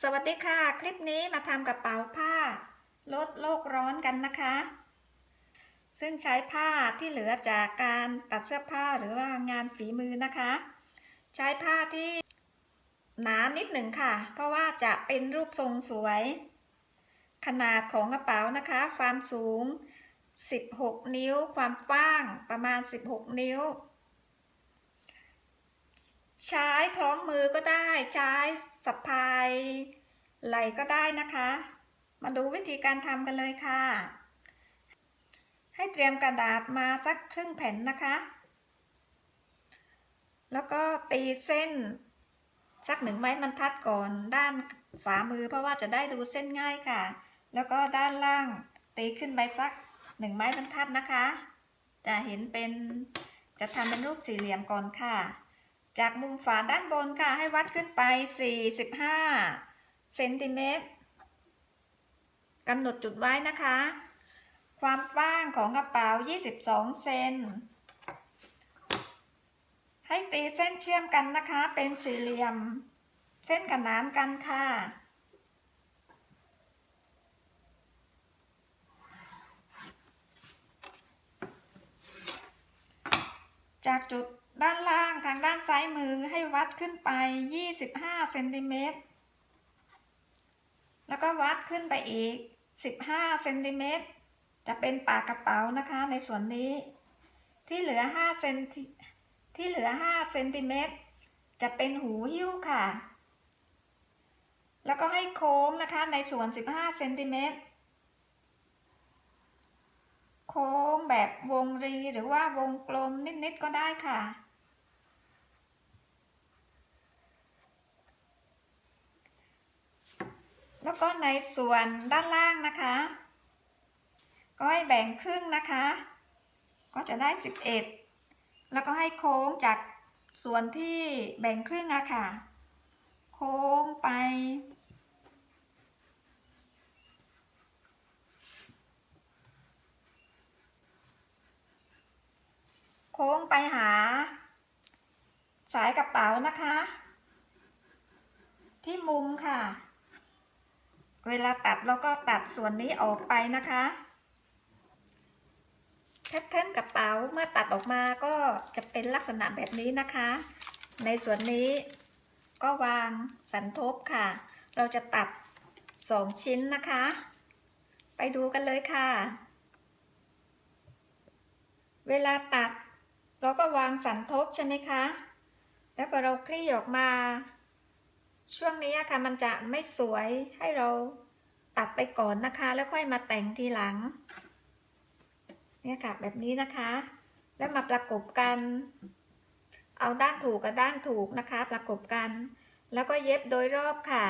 สวัสดีค่ะ คลิปนี้มาทำกระเป๋าผ้า ลดโลกร้อนกันนะคะ ซึ่งใช้ผ้าที่เหลือจากการตัดเสื้อผ้าหรือว่างานฝีมือนะคะ ใช้ผ้าที่หนานิดหนึ่งค่ะ เพราะว่าจะเป็นรูปทรงสวย ขนาดของกระเป๋านะคะ ความสูง 16 นิ้ว ความกว้างประมาณ 16 นิ้ว ใช้คล้องมือก็ได้ ใช้สะพายไหลก็ได้นะคะ มาดูวิธีการทำกันเลยค่ะ ให้เตรียมกระดาษมาสักครึ่งแผ่นนะคะ แล้วก็ตีเส้นสักหนึ่งไม้บรรทัดก่อนด้านฝ่ามือเพราะว่าจะได้ดูเส้นง่ายค่ะ แล้วก็ด้านล่างตีขึ้นไปสักหนึ่งไม้บรรทัดนะคะ จะเห็นเป็นจะทำเป็นรูปสี่เหลี่ยมก่อนค่ะ จากมุมฝาด้านบนค่ะ ให้วัดขึ้นไป 45 เซนติเมตรกำหนดจุดไว้นะคะ ความกว้างของกระเป๋า 22 เซน ให้ตีเส้นเชื่อมกันนะคะ เป็นสี่เหลี่ยม เส้นขนานกันค่ะ จากจุดด้านล่างทางด้านซ้ายมือให้วัดขึ้นไป 25เซนติเมตร แล้วก็วัดขึ้นไปอีก 15เซนติเมตร จะเป็นปากกระเป๋านะคะในส่วนนี้ ที่เหลือ5เซนติที่เหลือ5เซนติเมตร จะเป็นหูหิ้วค่ะ แล้วก็ให้โค้งนะคะในส่วน 15เซนติเมตร โค้งแบบวงรีหรือว่าวงกลมนิด ๆ ก็ได้ค่ะ แล้วก็ในส่วนด้านล่างนะคะ ก็ให้แบ่งครึ่งนะคะ ก็จะได้ 11 แล้วก็ให้โค้งจากส่วนที่แบ่งครึ่งอะค่ะ โค้งไป ค้งไปหา สายกระเป๋านะคะ ที่มุมค่ะ เวลาตัดเราก็ตัดส่วนนี้ออกไปนะคะแพทเทิร์นกระเป๋าเมื่อตัดออกมาก็จะเป็นลักษณะแบบนี้นะคะ ในส่วนนี้ก็วางสันทบค่ะ เราจะตัด2ชิ้นนะคะ ไปดูกันเลยค่ะ เวลาตัด เราก็วางสันทบใช่ไหมคะ แล้วพอเราคลี่ออกมา ช่วงนี้ค่ะมันจะไม่สวยให้เราตัดไปก่อนนะคะ แล้วค่อยมาแต่งทีหลัง เนี่ยค่ะแบบนี้นะคะ แล้วมาประกบกัน เอาด้านถูกกับด้านถูกนะคะ ประกบกัน แล้วก็เย็บโดยรอบค่ะ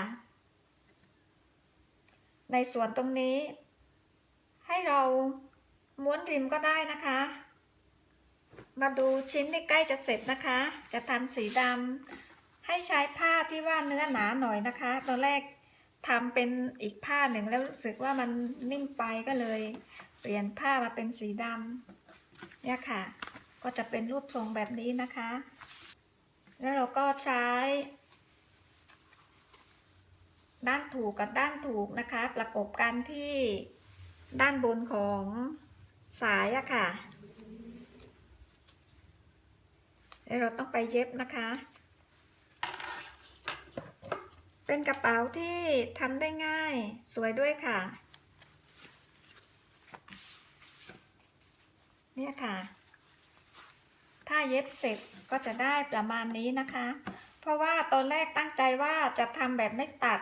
ในส่วนตรงนี้ ให้เราม้วนริมก็ได้นะคะ มาดูชิ้นที่ใกล้จะเสร็จนะคะ จะทำสีดำให้ใช้ผ้าที่ว่าเนื้อหนาหน่อยนะคะ ตอนแรกทำเป็นอีกผ้าหนึ่งแล้วรู้สึกว่ามันนิ่มไปก็เลย เปลี่ยนผ้ามาเป็นสีดำเนี่ยค่ะ ก็จะเป็นรูปทรงแบบนี้นะคะ แล้วเราก็ใช้ ด้านถูกกับด้านถูกนะคะ ประกบกันที่ด้านบนของสายอะค่ะ แล้วเราต้องไปเย็บนะคะ เป็นกระเป๋าที่ทำได้ง่ายสวยด้วยค่ะ เนี่ยค่ะ ถ้าเย็บเสร็จก็จะได้ประมาณนี้นะคะ เพราะว่าตอนแรกตั้งใจว่าจะทำแบบไม่ตัด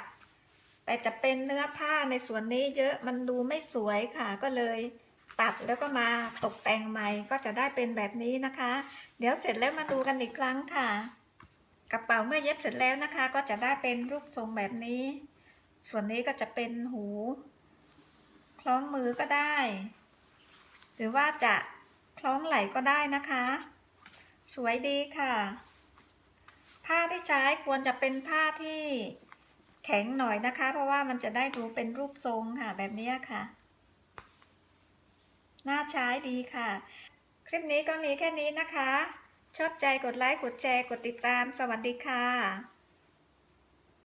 แต่จะเป็นเนื้อผ้าในส่วนนี้เยอะมันดูไม่สวยค่ะก็เลย ตัดแล้วก็มาตกแต่งใหม่ก็จะได้เป็นแบบนี้นะคะ เดี๋ยวเสร็จแล้วมาดูกันอีกครั้งค่ะ กระเป๋าเมื่อเย็บเสร็จแล้วนะคะ ก็จะได้เป็นรูปทรงแบบนี้ ส่วนนี้ก็จะเป็นหู คล้องมือก็ได้ หรือว่าจะคล้องไหล่ก็ได้นะคะ สวยดีค่ะ ผ้าที่ใช้ควรจะเป็นผ้าที่แข็งหน่อยนะคะ เพราะว่ามันจะได้ดูเป็นรูปทรงค่ะแบบนี้ค่ะ น่าใช้ดีค่ะ คลิปนี้ก็มีแค่นี้นะคะ ชอบใจกดไลค์ กดแชร์ กดติดตาม สวัสดีค่ะ